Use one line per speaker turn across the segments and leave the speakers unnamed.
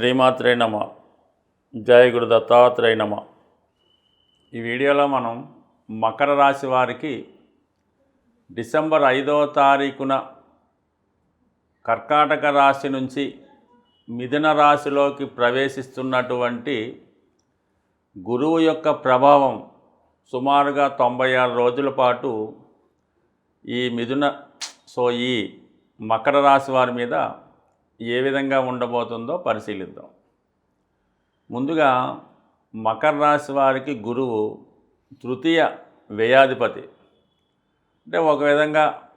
శ్రీమాత్రే నమ. జయ గురు దత్తాత్రేయ నమ. ఈ వీడియోలో మనం మకర రాశి వారికి డిసెంబర్ ఐదవ తారీఖున కర్కాటక రాశి నుంచి మిథున రాశిలోకి ప్రవేశిస్తున్నటువంటి గురువు యొక్క ప్రభావం సుమారుగా తొంభై ఆరు రోజుల పాటు ఈ మిథున సో ఈ మకర రాశి వారి మీద ఏ విధంగా ఉండబోతుందో పరిశీలిద్దాం. ముందుగా మకర రాశి వారికి గురువు తృతీయ వ్యయాధిపతి. అంటే ఒక విధంగా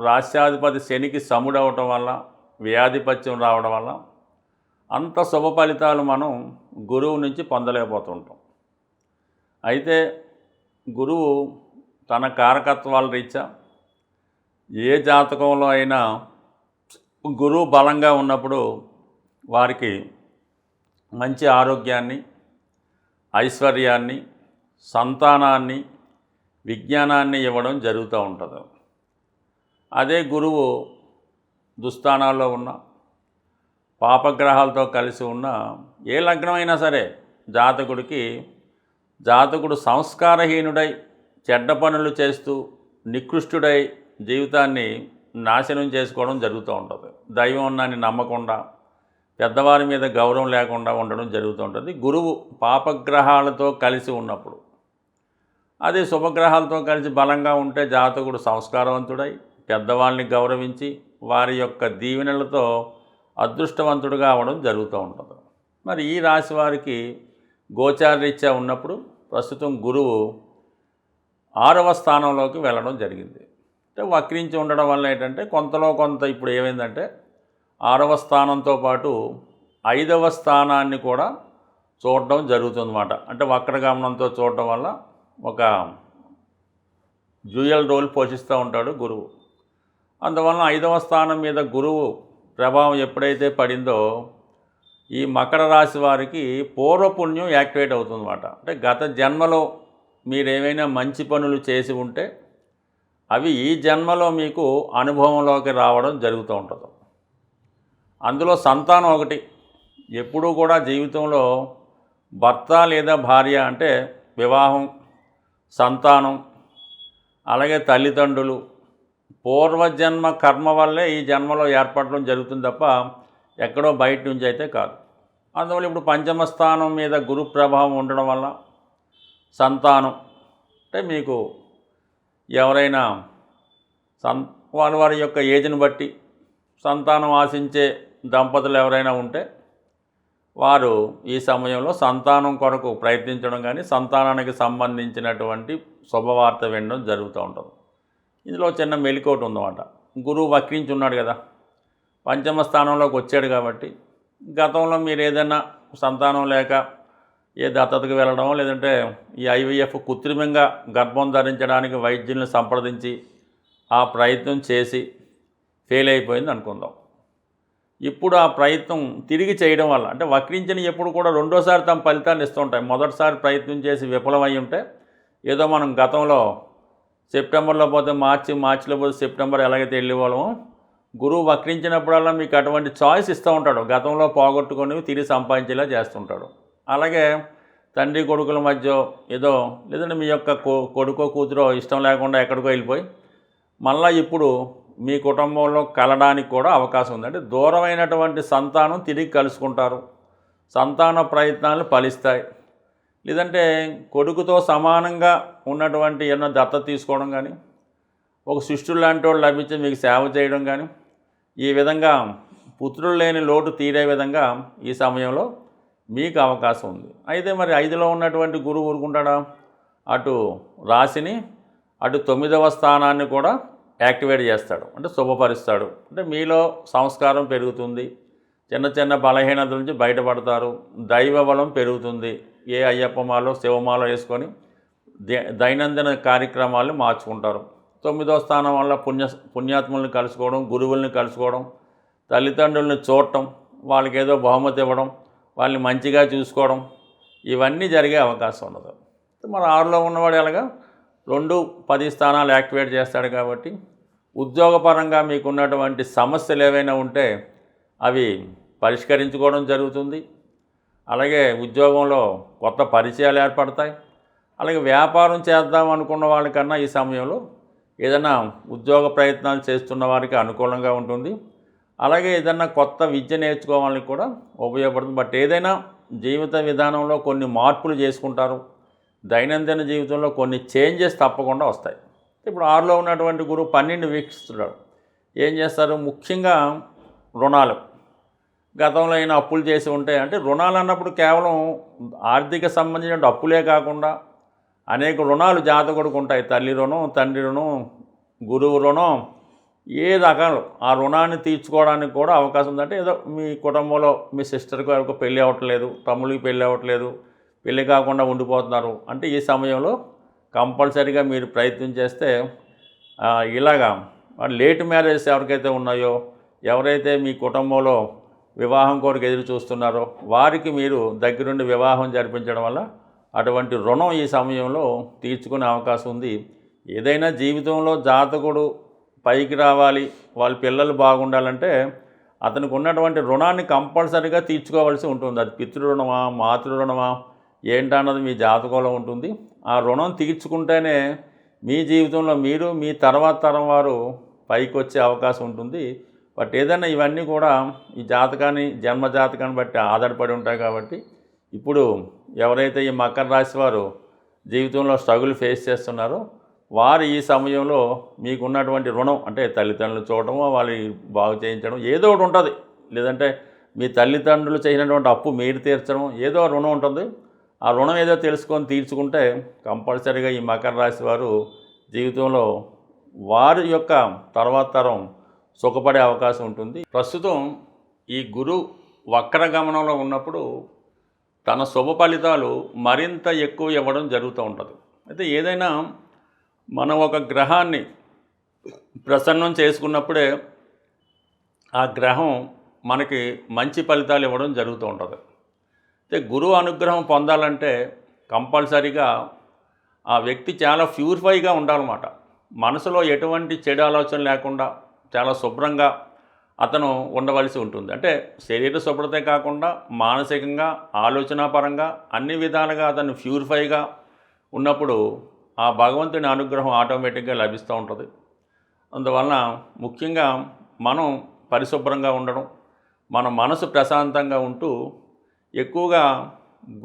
రాశ్యాధిపతి శనికి సముడవటం వల్ల వ్యాధిపత్యం రావడం వల్ల అంత శుభ ఫలితాలు మనం గురువు నుంచి పొందలేకపోతుంటాం. అయితే గురువు తన కారకత్వాల రీత్యా ఏ జాతకంలో అయినా గురువు బలంగా ఉన్నప్పుడు వారికి మంచి ఆరోగ్యాన్ని ఐశ్వర్యాన్ని సంతానాన్ని విజ్ఞానాన్ని ఇవ్వడం జరుగుతూ ఉంటుంది. అదే గురువు దుస్థానాల్లో ఉన్న పాపగ్రహాలతో కలిసి ఉన్న ఏ లగ్నమైనా సరే జాతకుడికి జాతకుడు సంస్కారహీనుడై చెడ్డ పనులు చేస్తూ నికృష్టుడై జీవితాన్ని నాశనం చేసుకోవడం జరుగుతూ ఉంటుంది. దైవం ఉన్నాన్ని నమ్మకుండా పెద్దవారి మీద గౌరవం లేకుండా ఉండడం జరుగుతూ ఉంటుంది. గురువు పాపగ్రహాలతో కలిసి ఉన్నప్పుడు అదే శుభగ్రహాలతో కలిసి బలంగా ఉంటే జాతకుడు సంస్కారవంతుడై పెద్దవాళ్ళని గౌరవించి వారి యొక్క దీవెనలతో అదృష్టవంతుడుగా అవడం జరుగుతూ ఉంటుంది. మరి ఈ రాశి వారికి గోచారరీత్యా ఉన్నప్పుడు ప్రస్తుతం గురువు ఆరవ స్థానంలోకి వెళ్ళడం జరిగింది. అంటే వక్రించి ఉండడం వల్ల ఏంటంటే కొంతలో కొంత ఇప్పుడు ఏమైందంటే ఆరవ స్థానంతో పాటు ఐదవ స్థానాన్ని కూడా చూడడం జరుగుతుందన్నమాట. అంటే వక్రగమనంతో చూడడం వల్ల ఒక జ్యూయల్ రోల్ పోషిస్తూ ఉంటాడు గురువు. అందువలన ఐదవ స్థానం మీద గురువు ప్రభావం ఎప్పుడైతే పడిందో ఈ మకర రాశి వారికి పూర్వపుణ్యం యాక్టివేట్ అవుతుందన్నమాట. అంటే గత జన్మలో మీరేమైనా మంచి పనులు చేసి ఉంటే అవి ఈ జన్మలో మీకు అనుభవంలోకి రావడం జరుగుతూ ఉంటుంది. అందులో సంతానం ఒకటి. ఎప్పుడూ కూడా జీవితంలో భర్త లేదా భార్య అంటే వివాహం సంతానం అలాగే తల్లిదండ్రులు. పూర్వజన్మ కర్మ వల్లే ఈ జన్మలో ఏర్పడడం జరుగుతుంది తప్ప ఎక్కడో బయట నుంచి అయితే కాదు. అందువల్ల ఇప్పుడు పంచమ స్థానం మీద గురు ప్రభావం ఉండడం వల్ల సంతానం అంటే మీకు ఎవరైనా సం వారి వారి యొక్క ఏజ్ని బట్టి సంతానం ఆశించే దంపతులు ఎవరైనా ఉంటే వారు ఈ సమయంలో సంతానం కొరకు ప్రయత్నించడం కానీ సంతానానికి సంబంధించినటువంటి శుభవార్త వినడం జరుగుతూ ఉంటుంది. ఇందులో చిన్న మెలికోటు ఉందన్నమాట. గురువు వక్రించి ఉన్నాడు కదా పంచమ స్థానంలోకి వచ్చాడు కాబట్టి గతంలో మీరు ఏదైనా సంతానం లేక ఏ దత్తతకు వెళ్ళడం లేదంటే ఈ ఐవీఎఫ్ కృత్రిమంగా గర్భం ధరించడానికి వైద్యుల్ని సంప్రదించి ఆ ప్రయత్నం చేసి ఫెయిల్ అయిపోయింది అనుకుందాం. ఇప్పుడు ఆ ప్రయత్నం తిరిగి చేయడం వల్ల అంటే వక్రించిన ఎప్పుడు కూడా రెండోసారి తమ ఫలితాన్ని ఇస్తుంటాయి మొదటిసారి ప్రయత్నం చేసి విఫలమై ఉంటే ఏదో మనం గతంలో సెప్టెంబర్లో పోతే మార్చి మార్చిలో పోతే సెప్టెంబర్ ఎలాగైతే వెళ్ళేవాళ్ళము గురువు వక్రించినప్పుడల్లా మీకు అటువంటి చాయిస్ ఇస్తూ ఉంటాడు. గతంలో పోగొట్టుకొని తిరిగి సంపాదించేలా చేస్తుంటాడు అలాగే తండ్రి కొడుకుల మధ్య ఏదో లేదంటే మీ యొక్క కొ- కొడుకో కూతురో ఇష్టం లేకుండా ఎక్కడికో వెళ్ళిపోయి మళ్ళీ ఇప్పుడు మీ కుటుంబంలో కలడానికి కూడా అవకాశం ఉంది. అంటే దూరమైనటువంటి సంతానం తిరిగి కలుసుకుంటారు. సంతాన ప్రయత్నాలు ఫలిస్తాయి. లేదంటే కొడుకుతో సమానంగా ఉన్నటువంటి ఎన్నో దత్తత తీసుకోవడం కానీ ఒక శిష్యుడు లాంటి వాళ్ళు లభించి మీకు సేవ చేయడం కానీ ఈ విధంగా పుత్రులు లేని లోటు తీరే విధంగా ఈ సమయంలో మీకు అవకాశం ఉంది. అయితే మరి ఐదులో ఉన్నటువంటి గురువు ఊరుకుంటాడా? అటు రాశిని అటు తొమ్మిదవ స్థానాన్ని కూడా యాక్టివేట్ చేస్తాడు. అంటే శుభపరుస్తాడు. అంటే మీలో సంస్కారం పెరుగుతుంది. చిన్న చిన్న బలహీనతల నుంచి బయటపడతారు. దైవ బలం పెరుగుతుంది. ఏ అయ్యప్పమాలో శివమాలో వేసుకొని దైనందిన కార్యక్రమాలు మార్చుకుంటారు. తొమ్మిదో స్థానం వల్ల పుణ్య పుణ్యాత్ముల్ని కలుసుకోవడం గురువుల్ని కలుసుకోవడం తల్లిదండ్రుల్ని చూడటం వాళ్ళకి ఏదో బహుమతి ఇవ్వడం వాళ్ళని మంచిగా చూసుకోవడం ఇవన్నీ జరిగే అవకాశం ఉండదు. మరి ఆరులో ఉన్నవాడు ఎలాగా? రెండు పది స్థానాలు యాక్టివేట్ చేస్తాడు కాబట్టి ఉద్యోగపరంగా మీకున్నటువంటి సమస్యలు ఏవైనా ఉంటే అవి పరిష్కరించుకోవడం జరుగుతుంది. అలాగే ఉద్యోగంలో కొత్త పరిచయాలు ఏర్పడతాయి. అలాగే వ్యాపారం చేద్దాం అనుకున్న వాళ్ళకన్నా ఈ సమయంలో ఏదైనా ఉద్యోగ ప్రయత్నాలు చేస్తున్న వారికి అనుకూలంగా ఉంటుంది. అలాగే ఏదైనా కొత్త విద్య నేర్చుకోవాలని కూడా ఉపయోగపడుతుంది. బట్ ఏదైనా జీవిత విధానంలో కొన్ని మార్పులు చేసుకుంటారు. దైనందిన జీవితంలో కొన్ని చేంజెస్ తప్పకుండా వస్తాయి. ఇప్పుడు ఆరులో ఉన్నటువంటి గురువు పన్నెండు వీక్షిస్తున్నాడు. ఏం చేస్తారు? ముఖ్యంగా రుణాలు. గతంలో అయినా అప్పులు చేసి ఉంటే అంటే రుణాలు అన్నప్పుడు కేవలం ఆర్థిక సంబంధించిన అప్పులే కాకుండా అనేక రుణాలు జాతకుడికి ఉంటాయి. తల్లి రుణం తండ్రి రుణం గురువు రుణం ఏ రకాలు ఆ రుణాన్ని తీర్చుకోవడానికి కూడా అవకాశం ఉందంటే ఏదో మీ కుటుంబంలో మీ సిస్టర్కి ఎవరికి పెళ్ళి అవ్వట్లేదు తమ్ముడికి పెళ్ళి అవ్వట్లేదు పెళ్ళి కాకుండా ఉండిపోతున్నారు. అంటే ఈ సమయంలో కంపల్సరీగా మీరు ప్రయత్నం చేస్తే ఇలాగా లేట్ మ్యారేజెస్ ఎవరికైతే ఉన్నాయో ఎవరైతే మీ కుటుంబంలో వివాహం కోరిక ఎదురు చూస్తున్నారో వారికి మీరు దగ్గరుండి వివాహం జరిపించడం వల్ల అటువంటి రుణం ఈ సమయంలో తీర్చుకునే అవకాశం ఉంది. ఏదైనా జీవితంలో జాతకుడు పైకి రావాలి వాళ్ళ పిల్లలు బాగుండాలంటే అతనికి ఉన్నటువంటి రుణాన్ని కంపల్సరీగా తీర్చుకోవాల్సి ఉంటుంది. అది పితృరుణమా మాతృరుణమా ఏంటన్నది మీ జాతకంలో ఉంటుంది. ఆ రుణం తీర్చుకుంటేనే మీ జీవితంలో మీరు మీ తర్వాత తరం వారు పైకి వచ్చే అవకాశం ఉంటుంది. బట్ ఏదైనా ఇవన్నీ కూడా ఈ జాతకాన్ని జన్మ జాతకాన్ని బట్టి ఆధారపడి ఉంటాయి కాబట్టి ఇప్పుడు ఎవరైతే ఈ మకర రాశి వారు జీవితంలో స్ట్రగుల్ ఫేస్ చేస్తున్నారో వారు ఈ సమయంలో మీకున్నటువంటి రుణం అంటే తల్లిదండ్రులు చూడటము వాళ్ళు బాగు చేయించడం ఏదో ఒకటి ఉంటుంది. లేదంటే మీ తల్లిదండ్రులు చేసినటువంటి అప్పు మీరు తీర్చడం ఏదో రుణం ఉంటుంది. ఆ రుణం ఏదో తెలుసుకొని తీర్చుకుంటే కంపల్సరీగా ఈ మకర రాశి వారు జీవితంలో వారి యొక్క తర్వాత తరం సుఖపడే అవకాశం ఉంటుంది. ప్రస్తుతం ఈ గురు వక్ర గమనంలో ఉన్నప్పుడు తన శుభ ఫలితాలు మరింత ఎక్కువ ఇవ్వడం జరుగుతూ ఉంటుంది. అయితే ఏదైనా మనం ఒక గ్రహాన్ని ప్రసన్నం చేసుకున్నప్పుడే ఆ గ్రహం మనకి మంచి ఫలితాలు ఇవ్వడం జరుగుతూ ఉంటుంది. అయితే గురువు అనుగ్రహం పొందాలంటే కంపల్సరీగా ఆ వ్యక్తి చాలా ప్యూరిఫైగా ఉండాలన్నమాట. మనసులో ఎటువంటి చెడు ఆలోచన లేకుండా చాలా శుభ్రంగా అతను ఉండవలసి ఉంటుంది. అంటే శరీర శుభ్రతే కాకుండా మానసికంగా ఆలోచనాపరంగా అన్ని విధాలుగా అతను ప్యూరిఫైగా ఉన్నప్పుడు ఆ భగవంతుని అనుగ్రహం ఆటోమేటిక్గా లభిస్తూ ఉంటుంది. అందువలన ముఖ్యంగా మనం పరిశుభ్రంగా ఉండడం మన మనసు ప్రశాంతంగా ఉంటూ ఎక్కువగా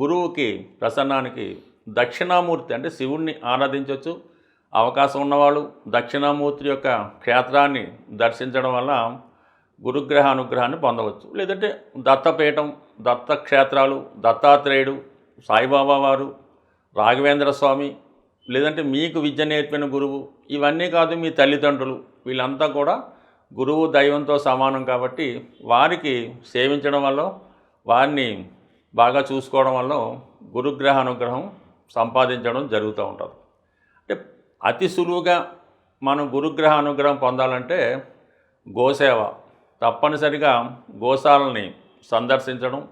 గురువుకి ప్రసన్నానికి దక్షిణామూర్తి అంటే శివుణ్ణి ఆరాధించవచ్చు అవకాశం ఉన్నవాళ్ళు దక్షిణామూర్తి యొక్క క్షేత్రాన్ని దర్శించడం వల్ల గురుగ్రహ అనుగ్రహాన్ని పొందవచ్చు. లేదంటే దత్తపీఠం దత్త క్షేత్రాలు దత్తాత్రేయుడు సాయిబాబా వారు రాఘవేంద్ర స్వామి లేదంటే మీకు విద్య నేర్పిన గురువు ఇవన్నీ కాదు మీ తల్లిదండ్రులు. వీళ్ళంతా కూడా గురువు దైవంతో సమానం కాబట్టి వారికి సేవించడం వల్ల వారిని బాగా చూసుకోవడం వల్ల గురుగ్రహ అనుగ్రహం సంపాదించడం జరుగుతూ ఉంటుంది. అంటే అతి సులువుగా మనం గురుగ్రహ అనుగ్రహం పొందాలంటే గోసేవ తప్పనిసరిగా గోశాలని సందర్శించడం.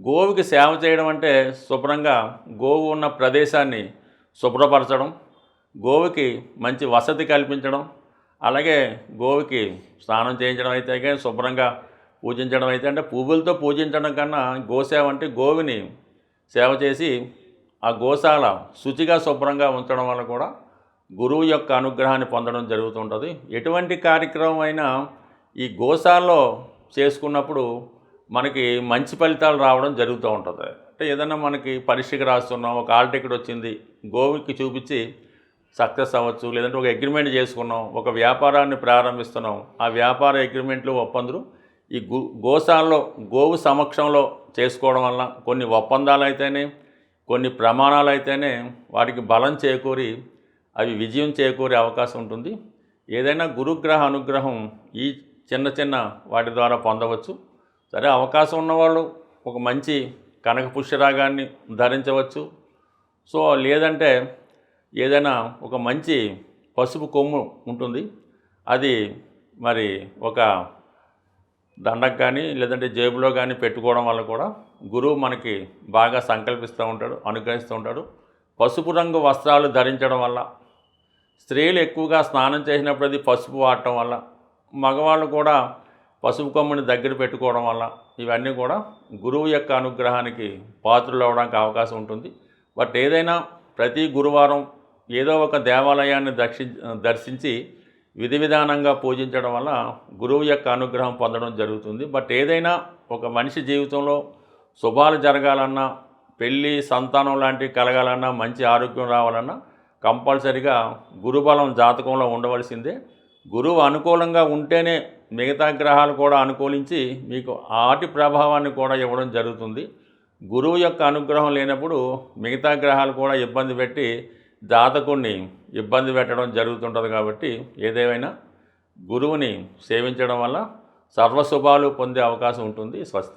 గోవుకి సేవ చేయడం అంటే శుభ్రంగా గోవు ఉన్న ప్రదేశాన్ని శుభ్రపరచడం గోవుకి మంచి వసతి కల్పించడం అలాగే గోవుకి స్నానం చేయించడం అయితే కానీ శుభ్రంగా పూజించడం అయితే అంటే పువ్వులతో పూజించడం కన్నా గోసేవ అంటే గోవిని సేవ చేసి ఆ గోశాల శుచిగా శుభ్రంగా ఉంచడం వల్ల కూడా గురువు యొక్క అనుగ్రహాన్ని పొందడం జరుగుతుంటుంది. ఎటువంటి కార్యక్రమం అయినా ఈ గోశాలలో చేసుకున్నప్పుడు మనకి మంచి ఫలితాలు రావడం జరుగుతూ ఉంటుంది. అంటే ఏదైనా మనకి పరీక్షకి రాస్తున్నాం ఒక ఆల్ టికెట్ వచ్చింది గోవుకి చూపించి సక్సెస్ అవ్వచ్చు లేదంటే ఒక అగ్రిమెంట్ చేసుకున్నాం ఒక వ్యాపారాన్ని ప్రారంభిస్తున్నాం ఆ వ్యాపార అగ్రిమెంట్లు ఒప్పందులు ఈ గో గోశాలలో గోవు సమక్షంలో చేసుకోవడం వల్ల కొన్ని ఒప్పందాలు అయితేనే కొన్ని ప్రమాణాలు అయితేనే వాటికి బలం చేకూరి అవి విజయం చేకూరే అవకాశం ఉంటుంది. ఏదైనా గురుగ్రహ అనుగ్రహం ఈ చిన్న చిన్న వాటి ద్వారా పొందవచ్చు. సరే అవకాశం ఉన్నవాళ్ళు ఒక మంచి కనక పుష్యరాగాన్ని ధరించవచ్చు. సో లేదంటే ఏదైనా ఒక మంచి పసుపు కొమ్ము ఉంటుంది. అది మరి ఒక దండకు కానీ లేదంటే జేబులో కానీ పెట్టుకోవడం వల్ల కూడా గురువు మనకి బాగా సంకల్పిస్తూ ఉంటాడు అనుగ్రహిస్తూ ఉంటాడు. పసుపు రంగు వస్త్రాలు ధరించడం వల్ల స్త్రీలు ఎక్కువగా స్నానం చేసినప్పుడు అది పసుపు వాడటం వల్ల మగవాళ్ళు కూడా పసుపు కొమ్ముని దగ్గర పెట్టుకోవడం వల్ల ఇవన్నీ కూడా గురువు యొక్క అనుగ్రహానికి పాత్రలు అవడానికి అవకాశం ఉంటుంది. బట్ ఏదైనా ప్రతి గురువారం ఏదో ఒక దేవాలయాన్ని దర్శి దర్శించి విధి విధానంగా పూజించడం వల్ల గురువు యొక్క అనుగ్రహం పొందడం జరుగుతుంది. బట్ ఏదైనా ఒక మనిషి జీవితంలో శుభాలు జరగాలన్నా పెళ్ళి సంతానం లాంటివి కలగాలన్నా మంచి ఆరోగ్యం రావాలన్నా కంపల్సరిగా గురుబలం జాతకంలో ఉండవలసిందే. గురువు అనుకూలంగా ఉంటేనే మిగతా గ్రహాలు కూడా అనుకూలించి మీకు ఆటి ప్రభావాన్ని కూడా ఇవ్వడం జరుగుతుంది. గురువు యొక్క అనుగ్రహం లేనప్పుడు మిగతా గ్రహాలు కూడా ఇబ్బంది పెట్టి జాతకుణ్ణి ఇబ్బంది పెట్టడం జరుగుతుంటుంది కాబట్టి ఏదేమైనా గురువుని సేవించడం వల్ల సర్వశుభాలు పొందే అవకాశం ఉంటుంది. స్వస్తి.